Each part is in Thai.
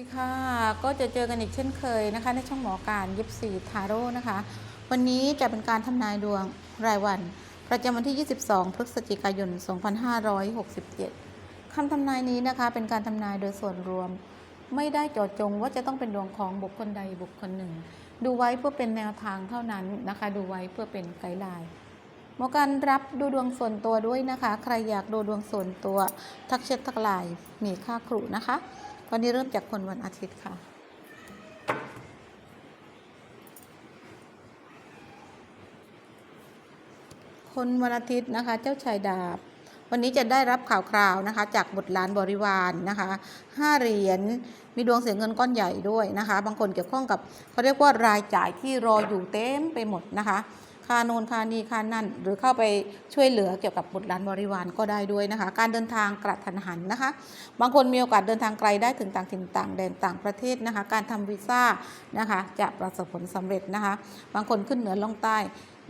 สวัสดีค่ะก็จะเจอกันอีกเช่นเคยนะคะในช่องหมอการยิปซีทาโร่นะคะ วันนี้จะเป็นการทำนายดวงรายวัน ประจำวันที่ 22 พฤศจิกายน 2567คำทำนายนี้นะคะ เป็นการทำนายโดยส่วนรวม ไม่ได้เจาะจงว่าจะต้องเป็นดวงของบุคคลใดบุคคลหนึ่ง ดูไว้เพื่อเป็นแนวทางเท่านั้นนะคะ ดูไว้เพื่อเป็นไกด์ไลน์หมอการรับดูดวงส่วนตัวด้วยนะคะ ใครอยากดูดวงส่วนตัว ทักเช็ดทักไลน์มีค่าครูนะคะ วันนี้เริ่มจากคนวันอาทิตย์ค่ะ คนวันอาทิตย์นะคะ เจ้าชายดาบ วันนี้จะได้รับข่าวคราวนะคะ จากบุตรหลานบริวารนะคะห้าเหรียญ มีดวงเสียเงินก้อนใหญ่ด้วยนะคะ บางคนเกี่ยวข้องกับเขาเรียกว่ารายจ่ายที่รออยู่เต็มไปหมดนะคะ ค่าโนนค่านี้ค่านั่น หรือเข้าไปช่วยเหลือเกี่ยวกับบุตรหลานบริวารก็ได้ด้วยนะคะ การเดินทางกระทันหันนะคะ บางคนมีโอกาสเดินทางไกลได้ถึงต่างถิ่นต่างแดนต่างประเทศนะคะ การทำวีซ่านะคะ จะประสบผลสำเร็จนะคะ บางคนขึ้นเหนือลงใต้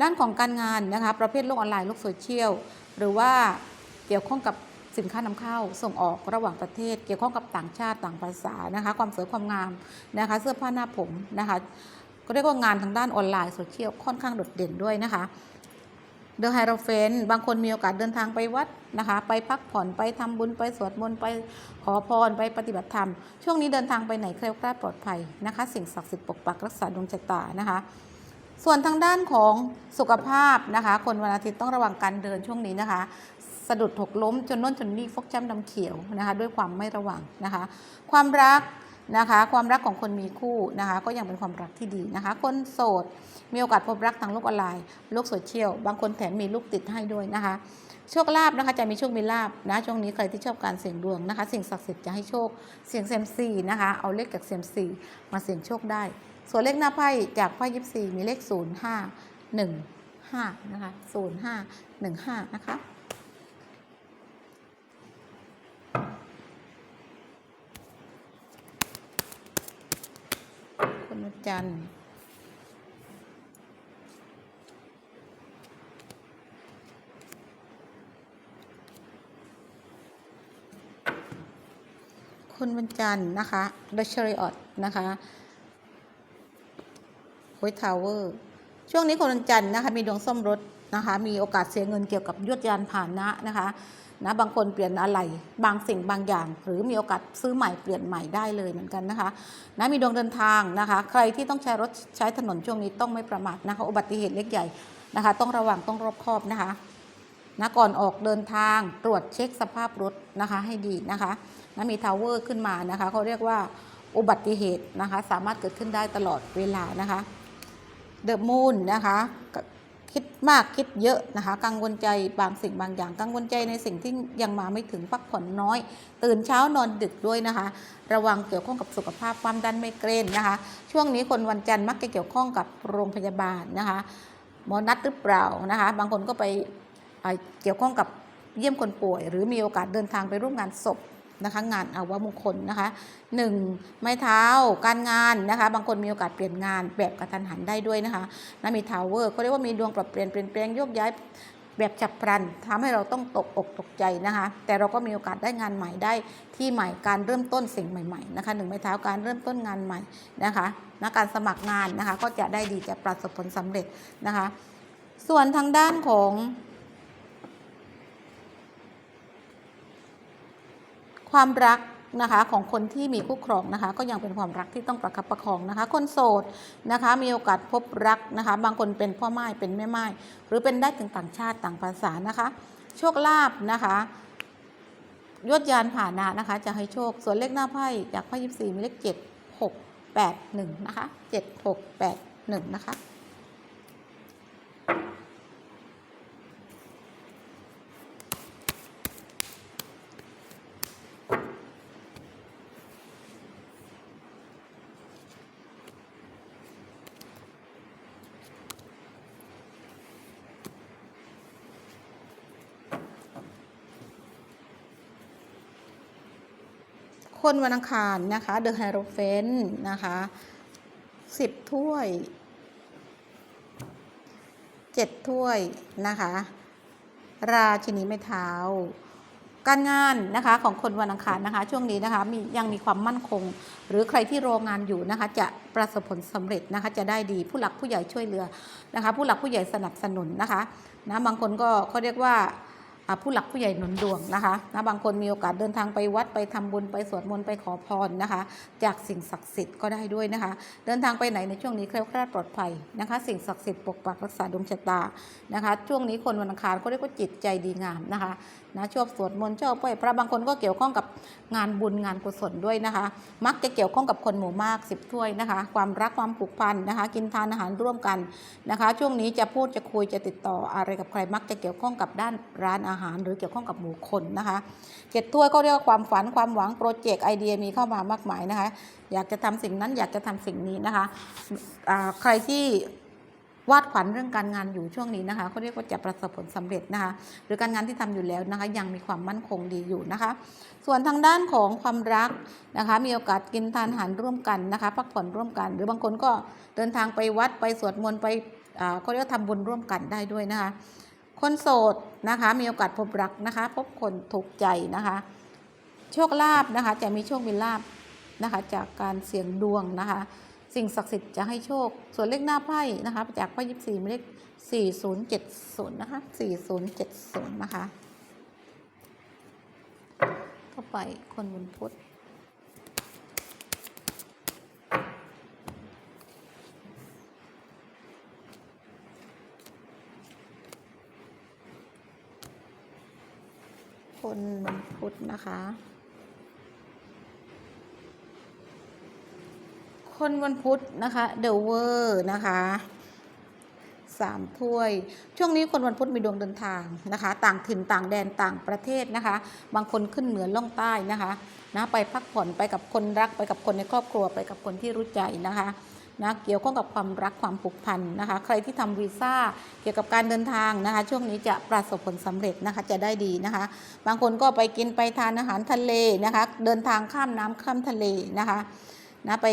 ด้านของการงานนะคะ ประเภทโลกออนไลน์โลกโซเชียลหรือว่าเกี่ยวข้องกับสินค้านำเข้าส่งออกระหว่างประเทศ เกี่ยวข้องกับต่างชาติต่างภาษานะคะ ความสวยความงามนะคะ เสื้อผ้าหน้าผมนะคะ ก็เรียกว่างานทางด้านออนไลน์โซเชียลค่อนข้างโดดเด่นด้วยนะคะเดอะไฮโรเฟนบางคนมีโอกาสเดินทางไปวัดนะคะ ไปพักผ่อนไปทำบุญไปสวดมนต์ไปขอพรไปปฏิบัติธรรม ช่วงนี้เดินทางไปไหนแคล้วคลาดปลอดภัยนะคะ สิ่งศักดิ์สิทธิ์ปกปักรักษาดวงชะตานะคะ ส่วนทางด้านของสุขภาพนะคะ คนวันอาทิตย์ต้องระวังการเดินช่วงนี้นะคะ สะดุดถกล้มจนน่นจนนี่ฟกช้ำดำเขียวนะคะ ด้วยความไม่ระวังนะคะ ความรัก นะคะ ความรักของคนมีคู่นะคะ ก็ยังเป็นความรักที่ดีนะคะ คนโสดมีโอกาสพบรักทางโลกออนไลน์โลกโซเชียลบางคนแถมมีลูกติดให้ด้วยนะคะโชคลาภนะคะจะมีโชคมีลาภนะช่วงนี้ใครที่ชอบการเสี่ยงดวงนะคะสิ่งศักดิ์สิทธิ์จะให้โชคเสี่ยงเซมซีนะคะเอาเลขจากเซมซีมาเสี่ยงโชคได้ ส่วนเลขหน้าไพ่จากไพ่ยิปซีมีเลข 0 5 1 5นะคะ0 5 1 5นะคะ คนวันจันทร์คนวันจันทร์นะคะ The Chariot นะคะโ i ยทาวเวอร์ ช่วงนี้คนวันจันทร์นะคะ มีดวงส้มรถนะคะ มีโอกาสเสียเงินเกี่ยวกับยวดยานผ่านนะนะคะ นะบางคนเปลี่ยนอะไรบางสิ่งบางอย่าง หรือมีโอกาสซื้อใหม่เปลี่ยนใหม่ได้เลยเหมือนกันนะคะนะมีดวงเดินทางนะคะ ใครที่ต้องใช้รถใช้ถนนช่วงนี้ต้องไม่ประมาทนะคะอุบัติเหตุเล็กใหญ่นะคะ ต้องระวังต้องรอบคอบนะคะนะก่อนออกเดินทางตรวจเช็คสภาพรถนะคะให้ดีนะคะนะมีทาวเวอร์ขึ้นมานะคะเขาเรียกว่าอุบัติเหตุนะคะ สามารถเกิดขึ้นได้ตลอดเวลานะคะเดอะมูนนะคะ คิดมากคิดเยอะนะคะ กังวลใจบางสิ่งบางอย่าง กังวลใจในสิ่งที่ยังมาไม่ถึงพักผ่อนน้อย ตื่นเช้านอนดึกด้วยนะคะ ระวังเกี่ยวข้องกับสุขภาพความดันไมเกรนนะคะ ช่วงนี้คนวันจันทร์มักจะเกี่ยวข้องกับโรงพยาบาลนะคะหมอนัดหรือเปล่านะคะ บางคนก็ไปเอ่อเกี่ยวข้องกับเยี่ยมคนป่วย หรือมีโอกาสเดินทางไปร่วมงานศพ นะคะงานอาวมงคลนะคะหนึ่งไม้เท้าการงานนะคะ บางคนมีโอกาสเปลี่ยนงานแบบกระทันหันได้ด้วยนะคะนะมีทาวเวอร์เขาเรียกว่ามีดวงปรับเปลี่ยนเปลี่ยนแปลงโยกย้ายแบบฉับพลันทำให้เราต้องตกอกตกใจนะคะ แต่เราก็มีโอกาสได้งานใหม่ได้ที่ใหม่การเริ่มต้นสิ่งใหม่ๆนะคะหนึ่งไม้เท้าการเริ่มต้นงานใหม่นะคะนะการสมัครงานนะคะก็จะได้ดีจะประสบผลสำเร็จนะคะ ส่วนทางด้านของ ความรักนะคะของคนที่มีคู่ครองนะคะ ก็ยังเป็นความรักที่ต้องประคับประคองนะคะ คนโสดนะคะมีโอกาสพบรักนะคะ บางคนเป็นพ่อไม้เป็นแม่ไม้หรือเป็นได้ถึงต่างชาติต่างภาษานะคะ โชคลาภนะคะยวดยานผ่านะนะคะ จะให้โชคส่วนเลขหน้าไพ่จากไพ่ยิบสี่มีเลขเจ็ดหกแปดหนึ่งนะคะเจ็ดหกแปดหนึ่งนะคะ คนวันอังคารนะคะเดอะไฮโรเฟนนะคะสิบถ้วยเจ็ดถ้วยนะคะ ราชินีไม้เท้า การงานนะคะของคนวันอังคารนะคะ ช่วงนี้นะคะมียังมีความมั่นคง หรือใครที่รองานอยู่นะคะ จะประสบผลสำเร็จนะคะ จะได้ดีผู้หลักผู้ใหญ่ช่วยเหลือนะคะ ผู้หลักผู้ใหญ่สนับสนุนนะคะนะบางคนก็เขาเรียกว่า ผู้หลักผู้ใหญ่หนุนดวงนะคะนะบางคนมีโอกาสเดินทางไปวัดไปทำบุญไปสวดมนต์ไปขอพรนะคะ จากสิ่งศักดิ์สิทธิ์ก็ได้ด้วยนะคะ เดินทางไปไหนในช่วงนี้แคล้วคลาดปลอดภัยนะคะ สิ่งศักดิ์สิทธิ์ปกปักรักษาดวงชะตานะคะ ช่วงนี้คนวันอังคารก็เรียกว่าจิตใจดีงามนะคะ นะชอบสวดมนต์ชอบไหว้พระบางคนก็เกี่ยวข้องกับงานบุญงานกุศลด้วยนะคะ มักจะเกี่ยวข้องกับคนหมู่มากสิบถ้วยนะคะ ความรักความผูกพันนะคะ กินทานอาหารร่วมกันนะคะ ช่วงนี้จะพูดจะคุยจะติดต่ออะไรกับใครมักจะเกี่ยวข้องกับด้านร้านอาหาร หรือเกี่ยวข้องกับหมู่คนนะคะเจ็ดถ้วยก็เรียกว่าความฝันความหวังโปรเจกต์ไอเดียมีเข้ามามากมายนะคะ อยากจะทำสิ่งนั้นอยากจะทำสิ่งนี้นะคะใครที่ วาดฝันเรื่องการงานอยู่ช่วงนี้นะคะเขาเรียกว่าจะประสบผลสำเร็จนะคะ หรือการงานที่ทำอยู่แล้วนะคะ ยังมีความมั่นคงดีอยู่นะคะ ส่วนทางด้านของความรักนะคะ มีโอกาสกินทานอาหารร่วมกันนะคะ พักผ่อนร่วมกัน หรือบางคนก็เดินทางไปวัดไปสวดมนต์ไปอ่าเขาเรียกว่าทำบุญร่วมกันได้ด้วยนะคะ คนโสดนะคะ มีโอกาสพบรักนะคะ พบคนถูกใจนะคะ โชคลาภนะคะ จะมีโชคมีลาภนะคะ จากการเสี่ยงดวงนะคะ สิ่งศักดิ์สิทธิ์จะให้โชค ส่วนเลขหน้าไพ่นะคะ จากไพ่ยิบสี่เลขสี่ศูนย์เจ็ดศูนย์นะคะสี่ศูนย์เจ็ดศูนย์นะคะเข้าไปคนบนพุทธคนบนพุทธนะคะ คนวันพุธนะคะเดอะเวอร์นะคะสามถ้วย ช่วงนี้คนวันพุธมีดวงเดินทางนะคะ ต่างถิ่นต่างแดนต่างประเทศนะคะ บางคนขึ้นเหนือล่องใต้นะคะนะไปพักผ่อนไปกับคนรักไปกับคนในครอบครัวไปกับคนที่รู้ใจนะคะนะเกี่ยวข้องกับความรักความผูกพันนะคะ ใครที่ทำวีซ่าเกี่ยวกับการเดินทางนะคะ ช่วงนี้จะประสบผลสำเร็จนะคะจะได้ดีนะคะ บางคนก็ไปกินไปทานอาหารทะเลนะคะ เดินทางข้ามน้ำข้ามทะเลนะคะนะไป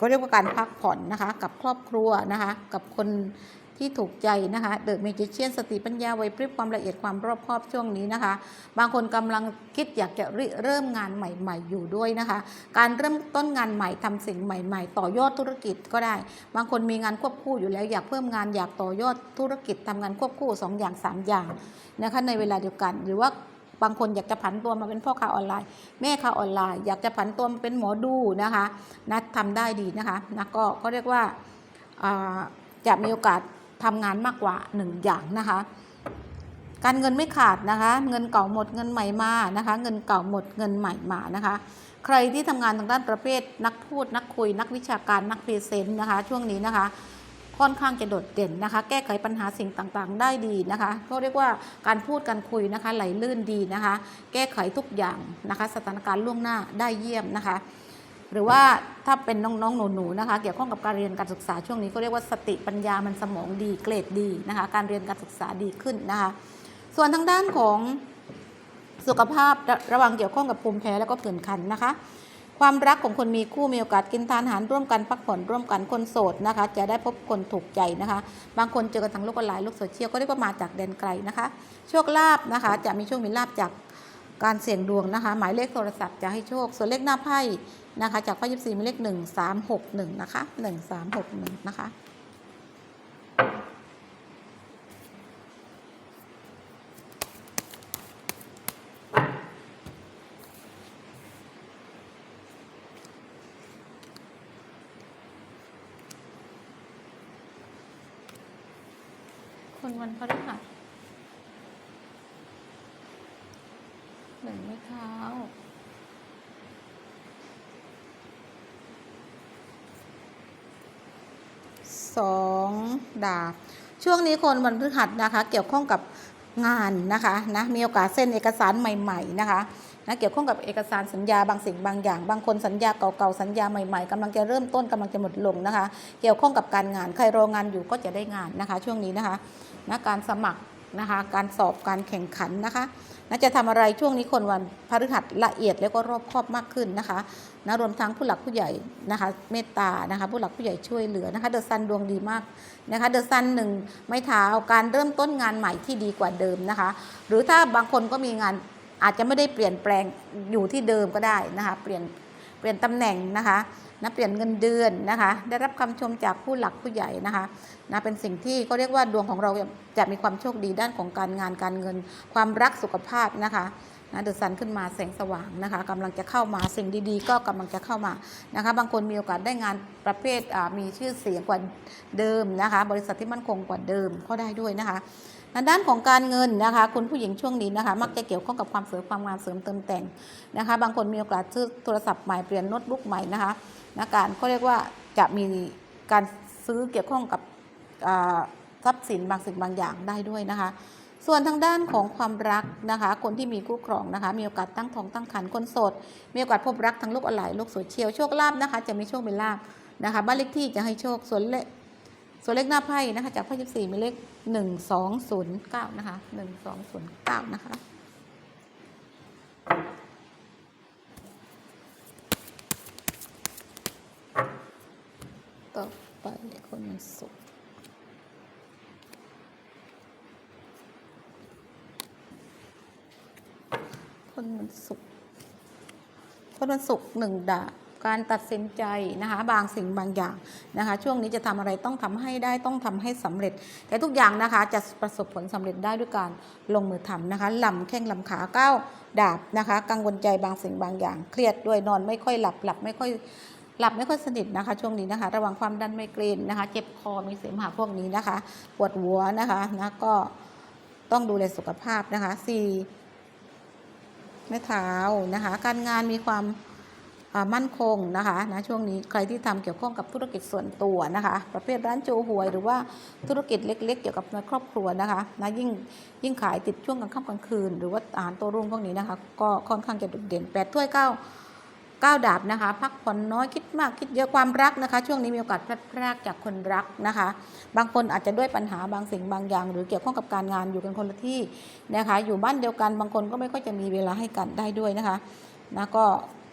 ก็เรียกว่าการพักผ่อนนะคะ กับครอบครัวนะคะ กับคนที่ถูกใจนะคะเดอะเมจิเชียนสติปัญญาไวพริบความละเอียดความรอบคอบช่วงนี้นะคะ บางคนกำลังคิดอยากจะเริ่มงานใหม่ ๆ อยู่ด้วยนะคะ การเริ่มต้นงานใหม่ทำสิ่งใหม่ ๆ ต่อยอดธุรกิจก็ได้ บางคนมีงานควบคู่อยู่แล้วอยากเพิ่มงานอยากต่อยอดธุรกิจทำงานควบคู่สองอย่างสามอย่างนะคะในเวลาเดียวกันหรือว่า บางคนอยากจะผันตัวมาเป็นพ่อค้าออนไลน์ แม่ค้าออนไลน์ อยากจะผันตัวมาเป็นหมอดูนะคะนะทำได้ดีนะคะนะก็เขาเรียกว่าจะมีโอกาสทำงานมากกว่าหนึ่งอย่างนะคะ การเงินไม่ขาดนะคะ เงินเก่าหมดเงินใหม่มานะคะ เงินเก่าหมดเงินใหม่มานะคะ ใครที่ทำงานทางด้านประเภทนักพูดนักคุย นักวิชาการนักพรีเซนต์นะคะ ช่วงนี้นะคะ ค่อนข้างจะโดดเด่นนะคะ แก้ไขปัญหาสิ่งต่างๆ ได้ดีนะคะก็เรียกว่าการพูดการคุยนะคะไหลลื่นดีนะคะ แก้ไขทุกอย่างนะคะ สถานการณ์ล่วงหน้าได้เยี่ยมนะคะ หรือว่าถ้าเป็นน้องๆหนูๆนะคะ เกี่ยวข้องกับการเรียนการศึกษาช่วงนี้ก็เรียกว่าสติปัญญามันสมองดีเกรดดีนะคะ การเรียนการศึกษาดีขึ้นนะคะ ส่วนทางด้านของสุขภาพระระวังเกี่ยวข้องกับภูมิแพ้แล้วก็ผื่นคันนะคะ ความรักของคนมีคู่มีโอกาสกินทานอาหารร่วมกันพักผ่อนร่วมกันคนโสดนะคะ จะได้พบคนถูกใจนะคะ บางคนเจอกันทางโลกออนไลน์โลกโซเชียลก็เรียกว่ามาจากแดนไกลนะคะ โชคลาภนะคะ จะมีโชคมีลาภจากการเสี่ยงดวงนะคะ หมายเลขโทรศัพท์จะให้โชค ส่วนเลขหน้าไพ่นะคะ จากไพ่ยิบสี่มีเลขหนึ่งสามหกหนึ่งนะคะหนึ่งสามหกหนึ่งนะคะ คนวันพฤหัสหนึ่งไม่เท้าสองดาบ ช่วงนี้คนวันพฤหัสนะคะ เกี่ยวข้องกับงานนะคะนะมีโอกาสเซ็นเอกสารใหม่ ๆ นะคะ นะเกี่ยวข้องกับเอกสารสัญญาบางสิ่งบางอย่าง บางคนสัญญาเก่าๆสัญญาใหม่ๆกำลังจะเริ่มต้นกำลังจะหมดลงนะคะ เกี่ยวข้องกับการงานใครรองานอยู่ก็จะได้งานนะคะ ช่วงนี้นะคะนะการสมัครนะคะการสอบการแข่งขันนะคะนะจะทำอะไรช่วงนี้คนวันพฤหัสละเอียดแล้วก็รอบคอบมากขึ้นนะคะนะรวมทั้งผู้หลักผู้ใหญ่นะคะเมตตานะคะผู้หลักผู้ใหญ่ช่วยเหลือนะคะเดอะซันดวงดีมากนะคะเดอะซันหนึ่งไม่เท้าการเริ่มต้นงานใหม่ที่ดีกว่าเดิมนะคะ หรือถ้าบางคนก็มีงาน อาจจะไม่ได้เปลี่ยนแปลงอยู่ที่เดิมก็ได้นะคะ เปลี่ยนเปลี่ยนตำแหน่งนะคะนะเปลี่ยนเงินเดือนนะคะ ได้รับคำชมจากผู้หลักผู้ใหญ่นะคะนะเป็นสิ่งที่ก็เรียกว่าดวงของเราจะมีความโชคดีด้านของการงานการเงิน ความรักสุขภาพนะคะนะเดือะซันขึ้นมาแสงสว่างนะคะกำลังจะเข้ามาสิ่งดีๆ ก็กำลังจะเข้ามานะคะ บางคนมีโอกาสได้งานประเภทอ่ามีชื่อเสียงกว่าเดิมนะคะ บริษัทที่มั่นคงกว่าเดิมก็ได้ด้วยนะคะ ในด้านของการเงินนะคะ คุณผู้หญิงช่วงนี้นะคะ มักจะเกี่ยวข้องกับความสวยความงามเสริมเติมแต่งนะคะ บางคนมีโอกาสซื้อโทรศัพท์ใหม่เปลี่ยนโน้ตบุ๊กใหม่นะคะนะการเขาเรียกว่าจะมีการซื้อเกี่ยวข้องกับทรัพย์สินบางสิ่งบางอย่างได้ด้วยนะคะ ส่วนทางด้านของความรักนะคะ คนที่มีคู่ครองนะคะ มีโอกาสตั้งท้องตั้งครรภ์คนโสด มีโอกาสพบรักทั้งโลกออนไลน์โลกโซเชียลโชคลาภนะคะ จะมีโชคเป็นลาภนะคะ บ้านเลขที่จะให้โชคส่วนเลข ส่วนเลขหน้าไพ่นะคะ จากไพ่ยิบสี่มีเลขหนึ่งสองศูนย์เก้านะคะหนึ่งสองศูนย์เก้านะคะต่อไปคนวันศุกคนวันศุกคนวันศุกหนึ่งดาบ การตัดสินใจนะคะบางสิ่งบางอย่างนะคะ ช่วงนี้จะทำอะไรต้องทำให้ได้ต้องทำให้สำเร็จ แต่ทุกอย่างนะคะจะประสบผลสำเร็จได้ด้วยการลงมือทำนะคะลำแข้งลำขาก้าวดาบนะคะ กังวลใจบางสิ่งบางอย่าง เครียดด้วยนอนไม่ค่อยหลับหลับไม่ค่อยหลับไม่ค่อยสนิทนะคะ ช่วงนี้นะคะ ระวังความดันไมเกรนนะคะ เจ็บคอมีเสมหะพวกนี้นะคะ ปวดหัวนะคะนะก็ต้องดูแลสุขภาพนะคะสี่แม่เท้านะคะ การงานมีความ มั่นคงนะคะนะช่วงนี้ใครที่ทำเกี่ยวข้องกับธุรกิจส่วนตัวนะคะ ประเภทร้านโจหวย หรือว่าธุรกิจเล็ก ๆ เกี่ยวกับในครอบครัวนะคะนะยิ่งยิ่งขายติดช่วงกลางค่ำกลางคืน หรือว่าอาหารโตัวรุ่งพวกนี้นะคะก็ค่อนข้างจะโดดเด่นแปดถ้วยเก้าก้าวดาบนะคะ พักผ่อนน้อยคิดมากคิดเยอะความรักนะคะ ช่วงนี้มีโอกาสพลัดพรากจากคนรักนะคะ บางคนอาจจะด้วยปัญหาบางสิ่งบางอย่าง หรือเกี่ยวข้องกับการงานอยู่กันคนละที่นะคะ อยู่บ้านเดียวกันบางคนก็ไม่ค่อยจะมีเวลาให้กันได้ด้วยนะคะนะก็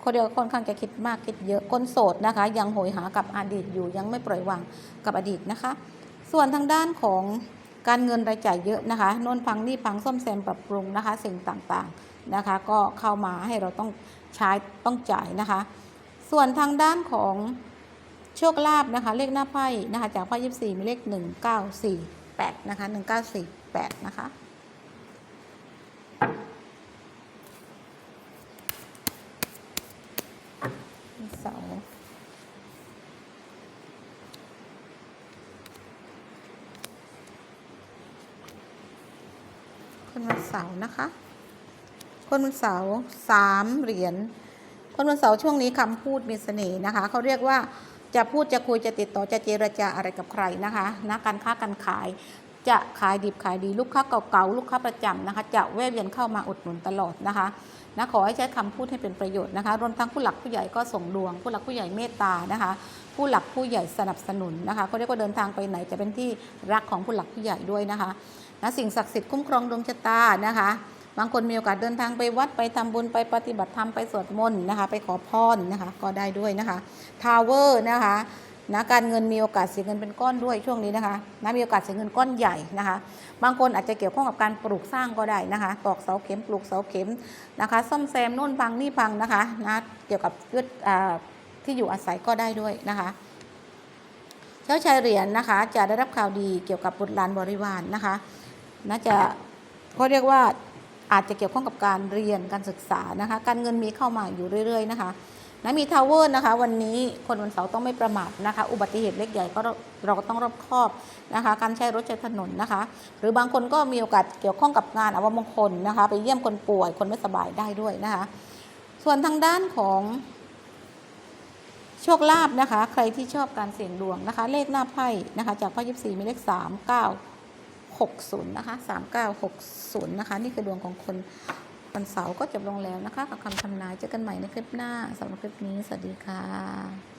คนเดียวค่อนข้างจะคิดมากคิดเยอะคนโสดนะคะ ยังโหยหากับอดีตอยู่ยังไม่ปล่อยวางกับอดีตนะคะ ส่วนทางด้านของการเงินรายจ่ายเยอะนะคะน่นพังนี่พังซ่อมแซมปรับปรุงนะคะ สิ่งต่างๆนะคะ ก็เข้ามาให้เราต้องใช้ต้องจ่ายนะคะ ส่วนทางด้านของโชคลาภนะคะ เลขหน้าไพ่นะคะ จากไพ่ยิบสี่มีเลขหนึ่งเก้าสี่แปดนะคะหนึ่งเก้าสี่แปดนะคะ เสาร์คนวัน เสาร์นะคะ คนวันเสาร์สามเหรียญคนวันเสาร์ช่วงนี้คำพูดมีเสน่ห์นะคะเขาเรียกว่าจะพูดจะคุยจะติดต่อจะเจรจาอะไรกับใครนะคะนะการค้าการขายจะขายดิบขายดีลูกค้าเก่าๆลูกค้าประจำนะคะ จะแวะเวียนเข้ามาอุดหนุนตลอดนะคะนะขอให้ใช้คำพูดให้เป็นประโยชน์นะคะรวมทั้งผู้หลักผู้ใหญ่ก็ส่งดวง ผู้หลักผู้ใหญ่เมตตานะคะ ผู้หลักผู้ใหญ่สนับสนุนนะคะเขาเรียกว่าเดินทางไปไหนจะเป็นที่รักของผู้หลักผู้ใหญ่ด้วยนะคะ นะสิ่งศักดิ์สิทธิ์คุ้มครองดวงชะตานะคะ บางคนมีโอกาสเดินทางไปวัดไปทำบุญไปปฏิบัติธรรมไปสวดมนต์นะคะ ไปขอพรนะคะ ก็ได้ด้วยนะคะทาวเวอร์นะคะนะการเงินมีโอกาสเสียเงินเป็นก้อนด้วยช่วงนี้นะคะนะมีโอกาสเสียเงินก้อนใหญ่นะคะ บางคนอาจจะเกี่ยวข้องกับการปลูกสร้างก็ได้นะคะ ตอกเสาเข็มปลูกเสาเข็มนะคะ ซ่อมแซมโน่นพังนี่พังนะคะนะเกี่ยวกับยึดอ่าที่อยู่อาศัยก็ได้ด้วยนะคะเจ้าชายเหรียญนะคะ จะได้รับข่าวดีเกี่ยวกับบุตรหลานบริวารนนะคะ น่าจะเขาเรียกว่าอาจจะเกี่ยวข้องกับการเรียนการศึกษานะคะ การเงินมีเข้ามาอยู่เรื่อยๆนะคะนะมีทาวเวอร์นะคะ วันนี้คนวันเสาร์ต้องไม่ประมาทนะคะ อุบัติเหตุเล็กใหญ่ก็เราก็ต้องรอบคอบนะคะ การใช้รถใช้ถนนนะคะ หรือบางคนก็มีโอกาสเกี่ยวข้องกับงานอวมงคลนะคะ ไปเยี่ยมคนป่วยคนไม่สบายได้ด้วยนะคะ ส่วนทางด้านของโชคลาภนะคะ ใครที่ชอบการเสี่ยงดวงนะคะ เลขหน้าไพ่นะคะ จากไพ่ยิบสี่มีเลขสามเก้า หกศูนย์นะคะสามเก้าหกศูนย์นะคะนี่คือดวงของคนวันเสาร์ก็จบลงแล้วนะคะกับคำทำนายเจอกันใหม่ในคลิปหน้าสำหรับคลิปนี้สวัสดีค่ะ